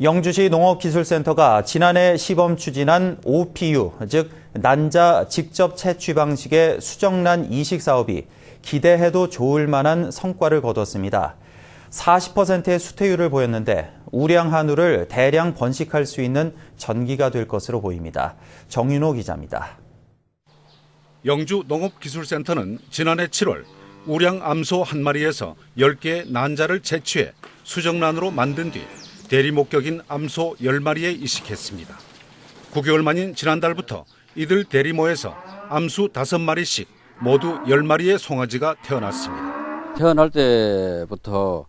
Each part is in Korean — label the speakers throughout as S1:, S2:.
S1: 영주시 농업기술센터가 지난해 시범 추진한 OPU, 즉 난자 직접 채취 방식의 수정란 이식 사업이 기대해도 좋을 만한 성과를 거뒀습니다. 40%의 수태율을 보였는데 우량 한우를 대량 번식할 수 있는 전기가 될 것으로 보입니다. 정윤호 기자입니다.
S2: 영주 농업기술센터는 지난해 7월 우량 암소 한 마리에서 10개의 난자를 채취해 수정란으로 만든 뒤 대리 목격인 암소 10마리에 이식했습니다. 9개월 만인 지난달부터 이들 대리모에서 암수 5마리씩 모두 10마리의 송아지가 태어났습니다.
S3: 태어날 때부터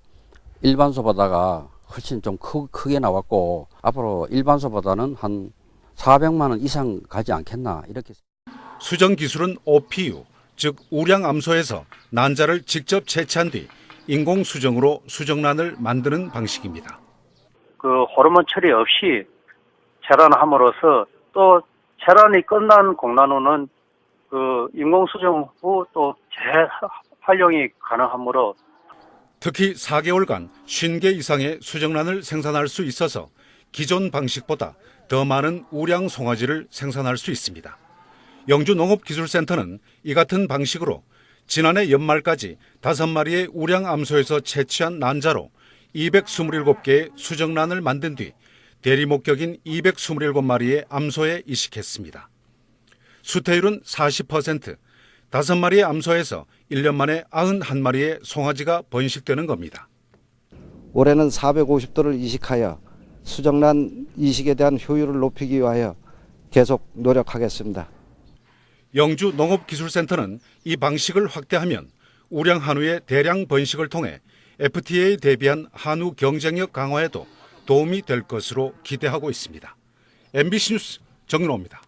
S3: 일반 소보다가 훨씬 좀 크, 크게 나왔고 앞으로 일반 소보다는 한 400만 원 이상 가지 않겠나 이렇게
S2: 수정 기술은 OPU, 즉 우량 암소에서 난자를 직접 채취한 뒤 인공 수정으로 수정란을 만드는 방식입니다.
S4: 그 호르몬 처리 없이 재란함으로써 또 재란이 끝난 공란호는 그 인공 수정 후 또 재활용이 가능하므로
S2: 특히 4개월간 50개 이상의 수정란을 생산할 수 있어서 기존 방식보다 더 많은 우량 송아지를 생산할 수 있습니다. 영주 농업기술센터는 이 같은 방식으로 지난해 연말까지 5마리의 우량 암소에서 채취한 난자로 227개의 수정란을 만든 뒤 대리 목격인 227마리의 암소에 이식했습니다. 수태율은 40%, 5마리의 암소에서 1년 만에 91마리의 송아지가 번식되는 겁니다.
S5: 올해는 450도를 이식하여 수정란 이식에 대한 효율을 높이기 위하여 계속 노력하겠습니다.
S2: 영주 농업기술센터는 이 방식을 확대하면 우량 한우의 대량 번식을 통해 FTA에 대비한 한우 경쟁력 강화에도 도움이 될 것으로 기대하고 있습니다. MBC 뉴스 정윤호입니다.